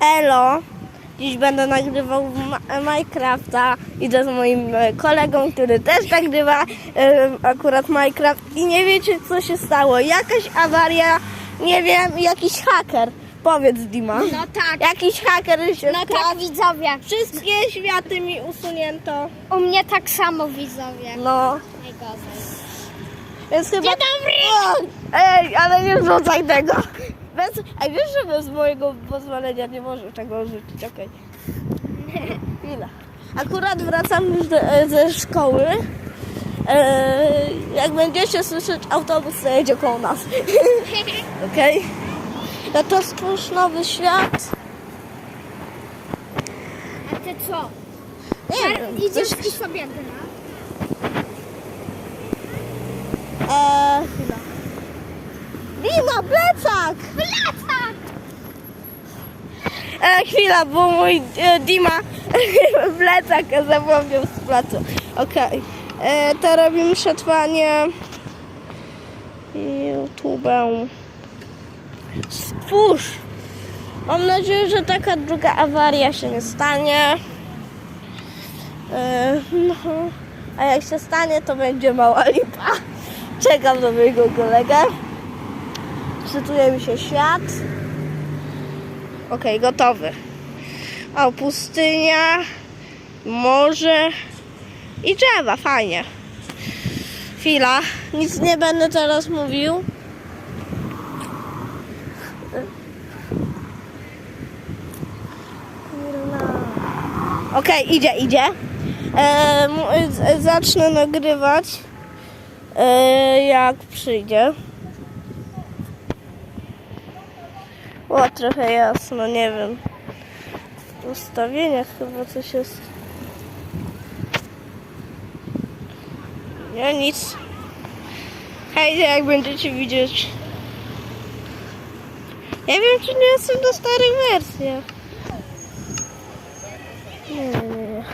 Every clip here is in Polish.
Elo. Dziś będę nagrywał Minecrafta. Idę z moim e, kolegą, który też nagrywa e, akurat Minecraft i nie wiecie co się stało. Jakaś awaria, nie wiem, jakiś haker. Powiedz Dima. No tak. Jakiś haker się No tak, widzowie. Wszystkie światy mi usunięto. U mnie tak samo, widzowie. No, Najgorzej. więc chyba... Dzień dobry! O, ej, ale nie rzucaj tego. Bez, ej, wiesz, że bez mojego pozwolenia nie możesz tego rzucić, okej. Chwila. Akurat wracam już do, e, ze szkoły. E, jak będziecie słyszeć, autobus to jedzie koło nas. Okej? No to stwórz nowy świat. A ty co? Nie wiem. Idziesz coś- sobie. E, chwila. Dima, plecak! Plecak! E, chwila, bo mój e, Dima plecak zapomniał z placu. Okej. E, To robimy przetrwanie YouTube'em. Stwórz! Mam nadzieję, że taka druga awaria się nie stanie. E, no. A jak się stanie, to będzie mała lipa. Czekam do mojego kolegę. Cytuje mi się świat. Okej, gotowy. O, pustynia, morze i drzewa, fajnie. Chwila, nic nie będę teraz mówił. Okej, idzie, idzie. E, zacznę nagrywać, e, jak przyjdzie. O, trochę jasno, nie wiem. W ustawieniach chyba coś jest. Nie, nic. Hej, jak będziecie widzieć. Nie wiem, czy nie jestem do starych wersjach. Nie, nie, nie, nie.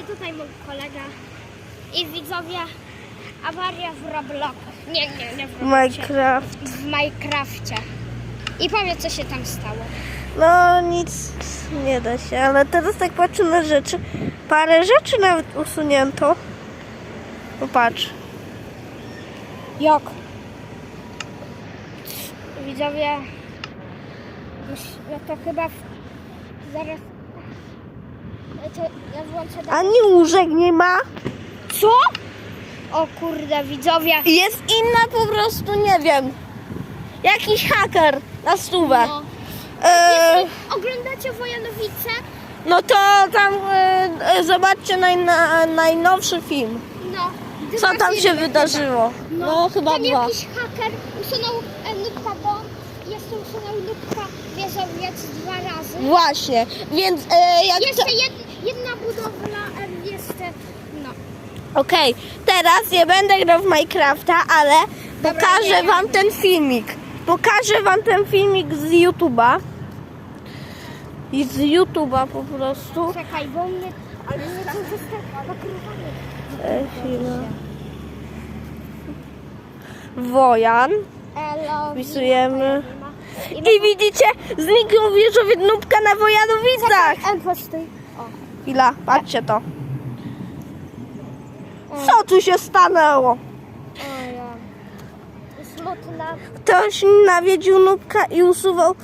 I tutaj mój kolega. I widzowie, awaria w Roblox. Nie, nie, nie w Robloxie. Minecraft. W Minecrafcie. I powiedz, co się tam stało. No, nic nie da się, ale teraz tak patrzę na rzeczy. Parę rzeczy nawet usunięto. Popatrz. Jak? Widzowie, ja to chyba w... zaraz... To ja włączę... do- Ani łóżek nie ma. Co? O kurde, widzowie. Jest inna po prostu, nie wiem. Jakiś haker na stówę. No. E, Jeśli oglądacie Wojanowice, no to tam e, e, zobaczcie naj, na, najnowszy film. no... Co tam się filmy wydarzyło? chyba. No, chyba tam dwa. jakiś haker usunął e, Nubka Dom, jeszcze usunął Nubka Wieżowiec dwa razy. Właśnie, więc e, jak to... Jeszcze jed, jedna budowla, e, jeszcze... No. Okej, teraz nie będę grał w Minecrafta, ale pokażę nie. wam ten filmik. Pokażę wam ten filmik z YouTube'a. I z YouTube'a po prostu. Czekaj, bo mnie... Ale mnie to zostało nakrywane. E. Wojan. Wpisujemy. I widzicie, zniknął wieżowiec Nubka na Wojanowicach. Chwila, patrzcie to. Co tu się stanęło? Smutna. Ktoś nawiedził Nubka i usuwał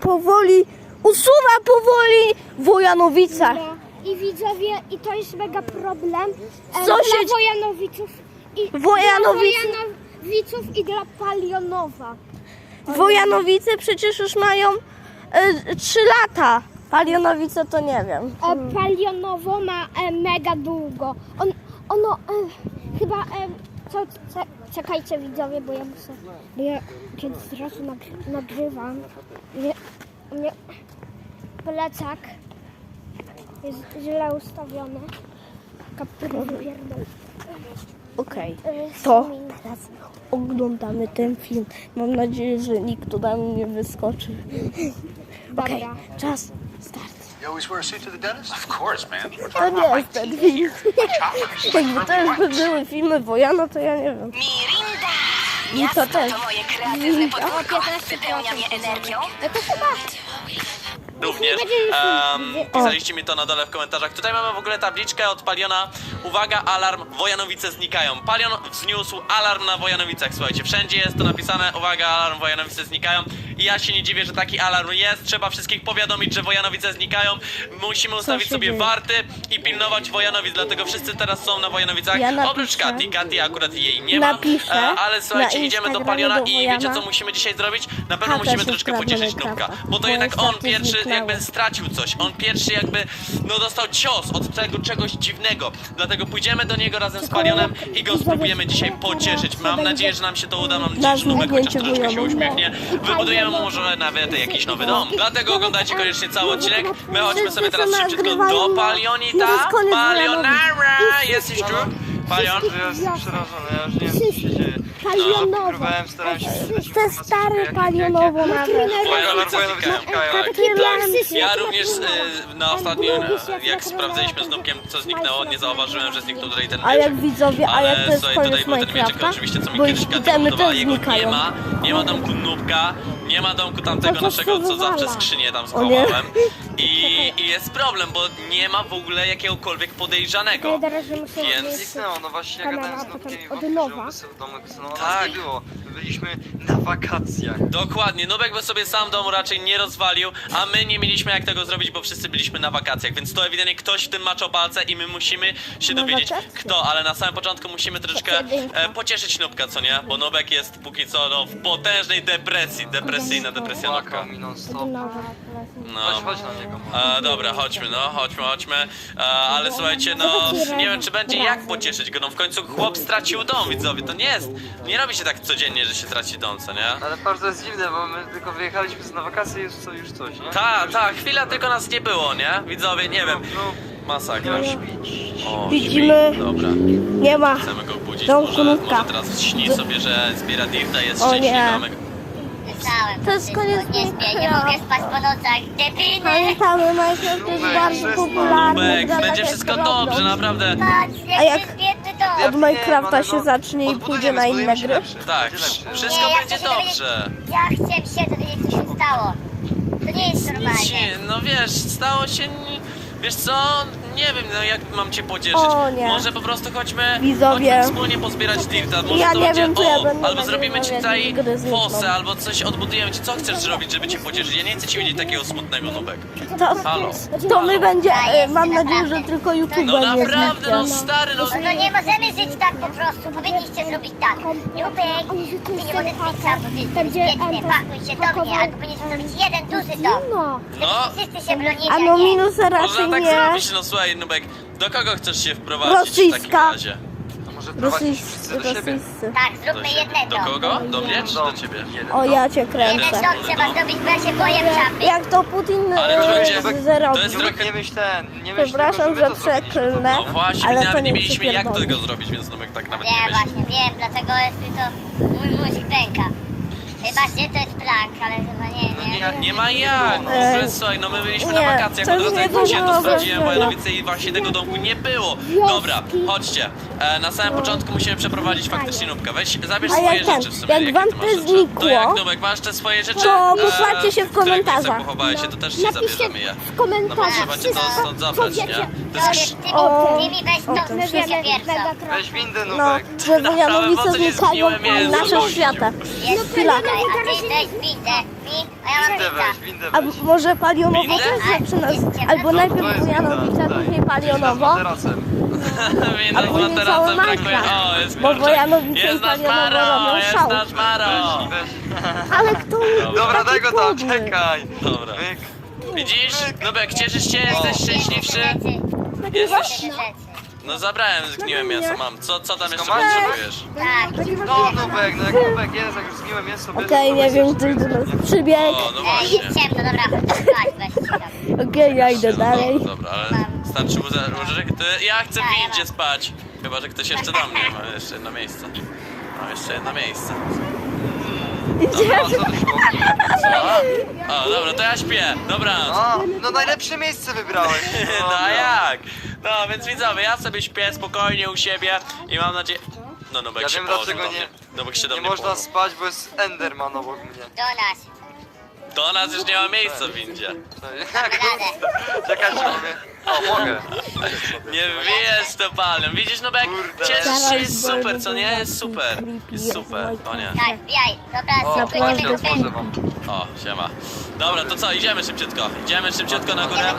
powoli, usuwa powoli Wojanowice. No. I widzowie, i to jest mega problem e, Co dla się- Wojanowiców i dla Wojanowiców i dla Palionowa. Wojanowice przecież już mają e, 3 lata. Palionowice to nie wiem. E, Palionowo ma e, mega długo. On, ono e, chyba... E, co, ce, czekajcie widzowie, bo ja muszę... Bo ja kiedy zrazu nagry, nagrywam, mnie, mnie plecak jest źle ustawiony. Kapturę wypierdol. Okej, E, to teraz oglądamy ten film. Mam nadzieję, że nikt tu nam nie wyskoczy. Okej, czas. You always wear a suit to the dentist? Of course, man. To nie jest ten film. Jakby to już by były filmy Wojana, to ja nie wiem. Mirinda! I to Miasto też. to moje kreatywne podwórko. 15%. Wypełnia mnie energią. No to chyba również. Um, pisaliście mi to na dole w komentarzach. Tutaj mamy w ogóle tabliczkę od Paliona. Uwaga, alarm, Wojanowice znikają. Palion wzniósł alarm na Wojanowicach, słuchajcie, wszędzie jest to napisane, uwaga, alarm, Wojanowice znikają. I ja się nie dziwię, że taki alarm jest. Trzeba wszystkich powiadomić, że Wojanowice znikają. Musimy ustawić sobie dzieje? warty i pilnować Wojanowic, dlatego wszyscy teraz są na Wojanowicach. Ja napiszę. Oprócz Kati, Kati akurat jej nie ma. Napiszę E, ale słuchajcie, na idziemy do Paliona do i wiecie co musimy dzisiaj zrobić? Na pewno Kata musimy troszkę pocieszyć Nubka, bo to jednak on pierwszy zniknęło. jakby stracił coś. On pierwszy jakby, no dostał cios od tego czegoś dziwnego. Dlatego pójdziemy do niego razem z Palionem i go spróbujemy dzisiaj pocieszyć. Mam nadzieję, że nam się to uda. Mam nadzieję, że Nubek chociaż troszkę się uśmiechnie. Wybudujemy mu może nawet jakiś nowy dom. Dlatego oglądajcie koniecznie cały odcinek. My chodźmy sobie teraz szybciutko do Palionita. Palionara! Jesteś tu? Palion? Ja jestem przerażony, ja już nie wiem co się dzieje. Palionowo. Próbowałem, starałem się jest stary jakie- palionowo nawet. Znikają. jak- Ja również e, na ostatnim, e, jak sprawdzaliśmy z Nubkiem, co zniknęło, nie zauważyłem, że zniknął tutaj ten A jak widzowie, a jak to Ale jest tutaj koniec był ten mieczek Minecrafta? oczywiście, co mi Bo kiedyś ich Katy itemy budowała, też jego nie znikają. ma. Nie ma domku Nubka, nie ma domku tamtego To naszego, co wywala? zawsze skrzynię tam O nie. schowałem. I, I jest problem, bo nie ma w ogóle jakiegokolwiek podejrzanego. Teraz, że muszę Więc- Zniknęło, no właśnie ja Kamera, gadałem z potem i od nowa. no Tak. nie było. My byliśmy na wakacjach. Dokładnie, Nubek by sobie sam domu raczej nie rozwalił, a my nie mieliśmy jak tego zrobić, bo wszyscy byliśmy na wakacjach, więc to ewidentnie ktoś w tym maczał palce i my musimy się Na dowiedzieć wakacje? kto, ale na samym początku musimy troszeczkę e, pocieszyć Nubka, co nie? Bo Nubek jest póki co no, w potężnej depresji, depresyjna depresja Nubka. Płakał mi non stop. No. Chodź, chodź na niego. E, dobra, chodźmy, no, chodźmy, chodźmy. E, ale słuchajcie, no, nie wiem, czy będzie jak pocieszyć go. No, w końcu chłop stracił dom, widzowie. To nie jest. Nie robi się tak codziennie, że się traci dom, co nie? Ale to jest dziwne, bo my tylko wyjechaliśmy na wakacje i już, co, już coś, nie? Ta, ta, chwila tylko nas nie było, nie? Widzowie, nie wiem. No, Masakra. nie śpić. O, Widzimy. śpi. Dobra, Nie ma. chcemy go budzić. Domku Może, może teraz śni sobie, że zbiera dirta, jest O szczęśliwy. nie. a my- To jest koniec Nie śpię, nie mogę spać po nocach. Debiny! Pamiętamy, Minecraft jest bardzo popularny. Nubek, będzie wszystko dobrze, naprawdę. Patrz, A jak- biedny dom! Od Minecrafta się zacznie i pójdzie na inne gry. Tak, wszystko Nie, ja będzie chcę się dowiedzieć- dobrze. Ja chcę się dowiedzieć, co się stało. To nie jest Nic normalne. no wiesz, stało się. ni- Wiesz co? Nie wiem, no jak mam cię pocieszyć. O nie. Może po prostu chodźmy, Widzowie. chodźmy wspólnie pozbierać dirta. Może Ja to nie będzie, wiem, co ja o, będę albo zrobimy ci tutaj jak gry znikną. fosę, albo coś odbudujemy ci. Co chcesz zrobić, żeby cię pocieszyć? Ja nie chcę ci widzieć takiego smutnego nubek. To, Halo. to my będzie, e, mam nadzieję, że tylko YouTube No będzie naprawdę, no zniknie. stary, no. No nie możemy żyć tak po prostu. Powinniście zrobić tak. Nubek, ty nie możesz być sam, bo ty jesteś Pakuj się do mnie, albo powinieneś zrobić jeden duży dom. No. No, Wszyscy się bronili, A a no nie. minusa można raczej tak nie. zrobić, no słuchaj, nubek. Do kogo chcesz się wprowadzić w takim Rosyjska. razie? To może prowadzić wszyscy Rosyjscy, do siebie. rosyjscy. Tak, Do, zróbmy siebie. jednego. do kogo? Do mnie czy do ciebie? Jeden O, dom. ja cię Jeden kręcę. dom trzeba zrobić, bo ja się boję czapy. Jak to Putin Ale to będzie- to zrobi. jest Nubek, nie myśl ten, nie myśl Przepraszam, tylko, że to zrobiliśmy. przeklnę. No właśnie, Ale to nawet nie nie mieliśmy jak przypierdolę. tego zrobić, więc Nubek tak nawet nie Nie, myśli. właśnie wiem, dlatego jest to mój mózg pęka. Chyba, że to jest prank, ale chyba nie, No nie. nie, Nie ma jak, w Ej. ogóle słuchaj, no my byliśmy Nie, na wakacjach, to od już razu nie jak wróciłem, to było sprawdziłem wrażenia. Wojanowice i właśnie tego domku nie było. Dobra, chodźcie, e, na samym początku musimy przeprowadzić faktycznie nubkę, weź, zabierz A swoje jak ten, rzeczy w sumie, jak jakie wam ty masz to rzeczy. znikło, To jak Nubek, masz te swoje rzeczy? to e, posłuchajcie się w które miejsce komentarzach. pochowałeś się, to też ci Napiszcie zabierzemy je. w No bo komentarzach trzeba cię to wszystko, stąd co zabrać, nie? wiecie. To jest ty, O, ty mi weź o, to, to my wszystko. wiemy pierwsza. Weź windę, No, Nubek. że Wojanowice po co nie znikają zgniłe mięso, nasze gościu? świata. Jest chwila. A ty weź windę, mi, a ja mam Windę winda. weź, windę A weź. może palionowo Windę? też nas, albo ciemno. To najpierw jest winda, później daj. Palionowo. materacem. Winda z później materacem cały brakuje. Minecraft. O, jest Bo kurczak. Wojanowice Jest nasz Palionowo Maro, robią jest szał. nasz Maro. Weź. Ale kto Dobra, taki daj go tam, podły? czekaj. Dobra. Myk. Widzisz? Nubek, cieszysz się? Jesteś szczęśliwszy? Jesteś... No zabrałem, zgniłe mięso, mam. Co, co tam jeszcze masz? potrzebujesz? Tak. No, Nubek, no jak Nubek jest, jak już zgniłe mięso bierze, Okej, nie weź wiem, ktoś do nas przybiegł. O, no Ej, właśnie. ciemno, dobra, chodź weź się tam. Okej, ja idę No dalej. Dobra, dobra, ale starczy łóżek. łóżek. Ty- Ja chcę w windzie spać. Chyba, że ktoś jeszcze do mnie ma jeszcze jedno miejsce. Mam jeszcze jedno miejsce. No, co wyszło? O, dobra, to ja śpię. Dobranoc. A, no najlepsze miejsce wybrałeś. No Dobra. a jak? No więc widzowie, ja sobie śpię spokojnie u siebie i mam nadzieję... No Nubek Ja się wiem, położył dlaczego do mnie. nie- Nubek się do Nie mnie można położył. spać, bo jest Enderman obok mnie. Do nas. Do nas już nie ma miejsca w windzie. Czekajcie, mamy. O, mogę. Nie wiesz to palem. Widzisz, no bo jak cieszysz się, jest super, co nie? Jest super. Jest super, o nie. Tak, wbijaj. Dobra, O, do otworzę wam. O, siema. Dobra, to co, idziemy szybciutko. Idziemy szybciutko na górę.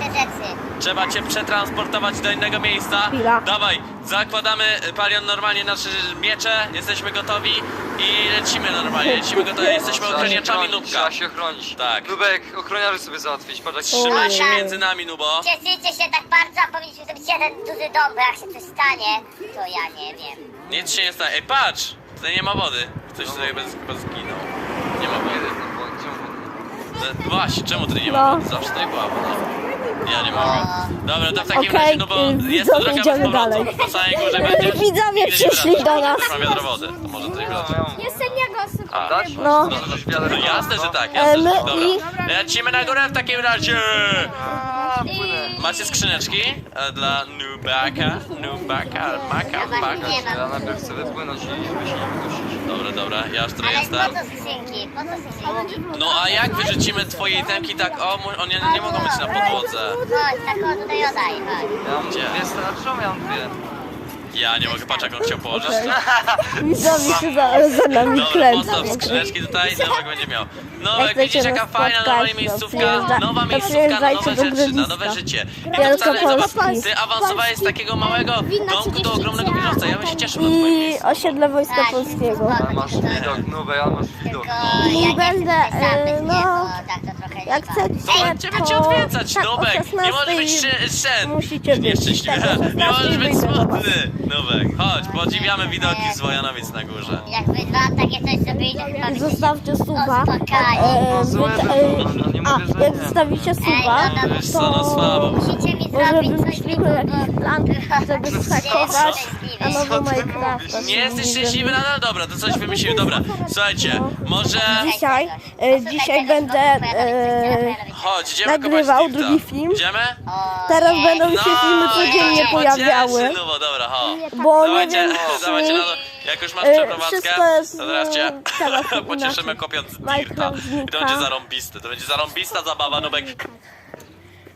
Trzeba cię przetransportować do innego miejsca. Chwila. Dawaj, zakładamy palion normalnie nasze miecze, jesteśmy gotowi i lecimy normalnie, lecimy gotowi, jesteśmy Trzeba się ochroniaczami chronić, Nubka. trzeba się chronić. Tak. Nubek, ochroniarzy sobie załatwić, patrz jak Trzymaj się między nami, Nubo. Cieszycie się tak bardzo, a powinniśmy zrobić jeden duży dom, bo jak się coś stanie, to ja nie wiem. Nic się nie stanie. Ej, patrz! Tutaj nie ma wody. Ktoś tutaj bez, chyba zginął. Nie ma wody. Czemu? No, Właśnie, czemu tutaj nie ma No. wody? Zawsze tutaj była woda. Ja nie mogę. Dobra, to w takim Okej, razie, no bo y, jest to widzowie, droga bez idziemy powrotu. dalej. Po samej górze będziesz. Widzowie nigdy nie przyszli wracasz, do nas. mam wiadro wody. To może tutaj wracać. A, Dać? No. No. No jasne, że tak, E, jasne, my że tak. Dobra. i- Lecimy na górę w takim razie! Płynę. Macie skrzyneczki e, dla Nubaka, Nubaka, Maka, Ja właśnie Maka. nie Ja najpierw chcę wypłynąć i żeby się nie wydusić. Dobra, dobra, ja już tu Ale po jestem. co skrzynki? Po co skrzynki? No a jak wyrzucimy twoje itemki tak, o, mu- one nie mogą być na podłodze. Chodź, tak o, tutaj oddaj, chodź. Ja mam Gdzie? dwie starczą, ja mam dwie. Ja nie mogę, patrz jak on chciał położyć. Widzowie się za, za nami Dobra, kręcą. postaw skrzyneczki tutaj, Nowak będzie miał. Jak Nowak, chcecie widzisz jaka nas fajna, nowa spotkać, to miejscówka, przyjeżdża- nowa to miejscówka na przyjeżdżajcie nowe do rzeczy, na nowe życie. I to wcale, Wielkopolski. zobacz, ty awansowałeś z takiego małego domku do ogromnego wieżowca, ja bym się cieszył na twoim I miejscu. osiedle Wojska Polskiego. Ale masz widok, Nubek, ale masz widok. Tylko I ja nie będę, e, no, tak to trochę Jak chcecie, Ale ciebie to cię odwiedzać, tak o! Nie może być 16 szy- sen! musicie być. Nieszczęśliwy. Tak, o Nie 16 możesz być wyjdę do was. smutny! Nubek, chodź, podziwiamy widoki z Wojanowic na górze. Jak wy dwa takie coś zrobili, to chyba byście zostawcie suba. Uspokaj. E, No złe, że- e, no, no nie A, mówię, że jak nie. zostawicie suba, Ej, no, no, Wiesz co, no słabo. to Musicie mi może wymyślimy jakiś plan, żeby skakować na ty Minecrafta. Nie jesteś szczęśliwy nadal? Dobra, to coś wymyślimy, dobra. Słuchajcie, może... Dzisiaj, e, dzisiaj będę e, Chodź, idziemy nagrywał kopać drugi film. Idziemy? Teraz będą się No, filmy codziennie cię pojawiały, pocieszy, No bo dobra, ho. bo nie Dawajcie, wiem dawajcie na czy to. Jak już masz E, przeprowadzkę, wszystko jest, to teraz cię e, pocieszymy inaczej. kopiąc dirta. Minecraft I to znika. będzie zarąbiste, to będzie zarąbista zabawa, Nubek.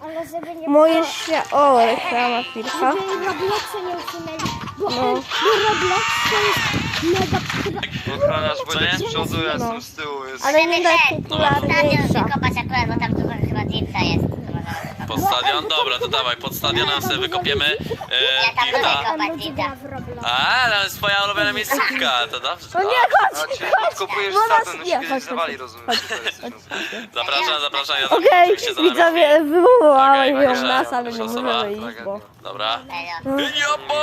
Ale żeby nie moje się... O, reklama żeby Robloxa nie usunęli, bo, No. no. bo Roblox to jest mega... chyba- Ochroniarz Wojtek nie? z przodu, ja jestem z tyłu. Jest... Ale nie tak Stadion najpopularniejsza. wykopać akurat, bo tam dużo chyba dirta jest. Pod stadion? Dobra, to dawaj, pod stadionem sobie wykopiemy Ja e, tam lubię dirta. kopać gra w Roblox. A, tam jest twoja ulubiona miejscówka, to dobrze. No nie, A, chodź! czyli podkopujesz bo nas- stadion, nie, już chodź, kiedyś zawali, chodź, rozumiem. chodź. Zapraszam, zapraszam, ja tam Okej, oczywiście za nami widzowie, Okej, ją także nas, ale nie proszę osoba. możemy iść, bo... Dobra. Serio. Jopo!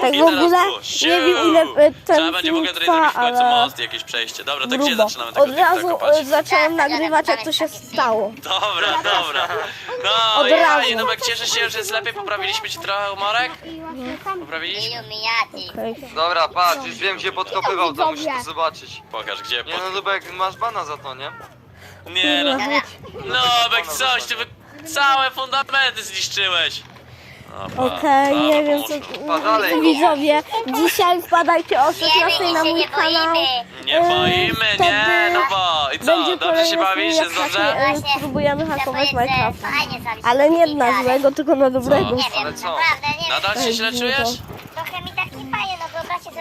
Tak w ogóle nie wiem ile e, ten Trzeba będzie w ogóle tutaj zrobić w końcu ale most, jakieś przejście. Dobra, to gdzie grubo. zaczynamy tego Od razu kopać? e, zacząłem nagrywać jak to się stało. Dobra, dobra. No, Od ja, razu. i Nubek, cieszę się, że jest lepiej, poprawiliśmy ci trochę humorek? Poprawiliśmy? Ilu mijati. Okej. Dobra, patrz, już wiem gdzie podkopywał, to musisz to zobaczyć. Pokaż, gdzie Nie pod... no Nubek, masz bana za to, nie? Nie no, Nubek, coś, ty wy... całe fundamenty zniszczyłeś. Okej, nie wiem co... Pa, dalej. Widzowie, dzisiaj wpadajcie o wiemy, 16 na mój nie kanał. Nie boimy, nie, Wtedy no bo... I co, Będzie dobrze się kolejny bawisz, film, jest jak dobrze? Właśnie, hakować fajnie zabić Ale nie na ale- złego, tylko na dobrego. Nie Ale wiem, co? naprawdę nie wiem. Nadal się źle czujesz? Trochę mi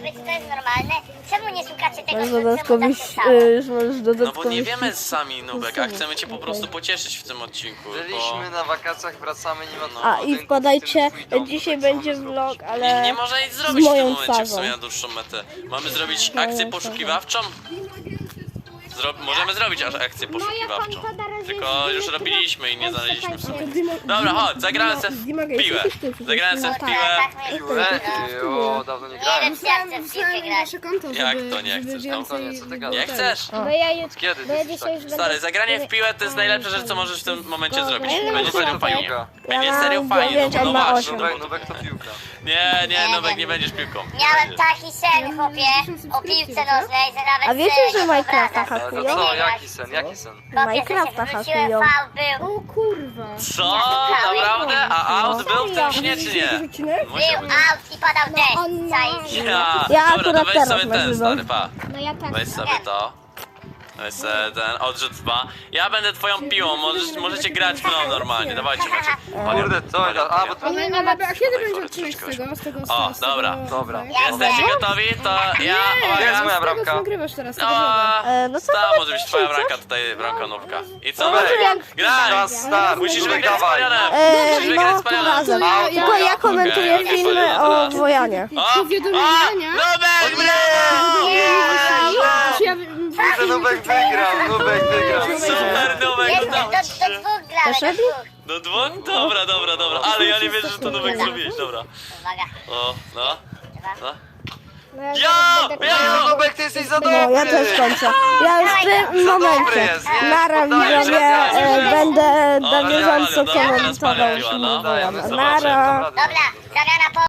no czy to jest normalne. Czemu nie szukacie tego, Masz co dodatkowy... tak się stało? e, Już masz No dodatkowy... bo nie wiemy sami, Nubek, a chcemy cię po prostu pocieszyć w tym odcinku, bo... Byliśmy na wakacjach, wracamy, nie ma tu A i budynku, wpadajcie, twój dom, dzisiaj tak samo będzie zrobić. vlog, ale... nie można nic zrobić w moją tym momencie w twarzą. sumie na dłuższą metę. Mamy zrobić akcję twarzą. poszukiwawczą? Zro możemy zrobić aż akcję poszukiwawczą. Tylko już robiliśmy i nie znaleźliśmy w sumie. Dobra, chodź, zagrałem se w piłę. Zagrałem se w piłę. Piłę? O, dawno nie Nie grałem. wiem, czy ja chcę w piłkę grać. Jak to nie chcesz? No? To nie, co ty gadasz? Nie chcesz? Bo ja już... Kiedy Bo ja ty jesteś dzisiaj już będę... Stary, zagranie w piłę to jest najlepsza rzecz, co możesz w tym momencie zrobić. Ja Będzie serio fajnie. Będzie Ja serio fajnie, no, no on ma właśnie. osiem. Nubek, Nubek to piłka. Nie, nie, Nubek, nie będziesz piłką. Miałem taki sen, chłopie, o piłce nożnej, że nawet A wiecie, sobie że nie Minecrafta. Ale to co, jaki sen, jaki sen? Minecrafta hakują. O kurwa. Co? Naprawdę? A aut był w tym śnie, czy nie? był Musiał. out i padał deszcz. on ma- Czaisz? Ja, Ja dobra, to akurat weź teraz sobie ten, nagrywam. stary, pa. No ja tak. Weź sobie to. To jest e, ten odrzut 2. Ja będę twoją piłą, możesz, możecie grać mną normalnie, dawajcie macie. Kurde, co? A, bo to... Nie, nie, Ale a kiedy będzie odcinek z tego? Z tego O, z tego, dobra. Dobra. Jesteście gotowi? To ja, Gdzie jest uwaga. moja co bramka? nagrywasz teraz, tego No, vloga. E, no co nawet może być twoja bramka tutaj, bramka nówka. I co? Dobra. Graj! Czas start. Musisz wygrać z dawaj. E, Musisz wygrać no, z to ja- Tylko ja komentuję Okej, filmy o. Wojanie. O! Powiadomienia, O! nie? Nubek, brawo! Czy ja... Kurde, Nubek wygrał, Nubek wygrał. Super, Nubek, udało ci do się. dwóch do? Dobra, dobra, dobra. Ale ja nie wierzę, że to Nubek zrobiłeś, dobra. Uwaga. O, no, no. No, Ja! Ja! Nubek, ty jesteś za No, dobry. ja też kończę. Ja już w tym Za dobry momencie jest, nie? nara Poddaję widzowie się, e, będę na bieżąco komentował no. Nara. dobra. Zamiana po...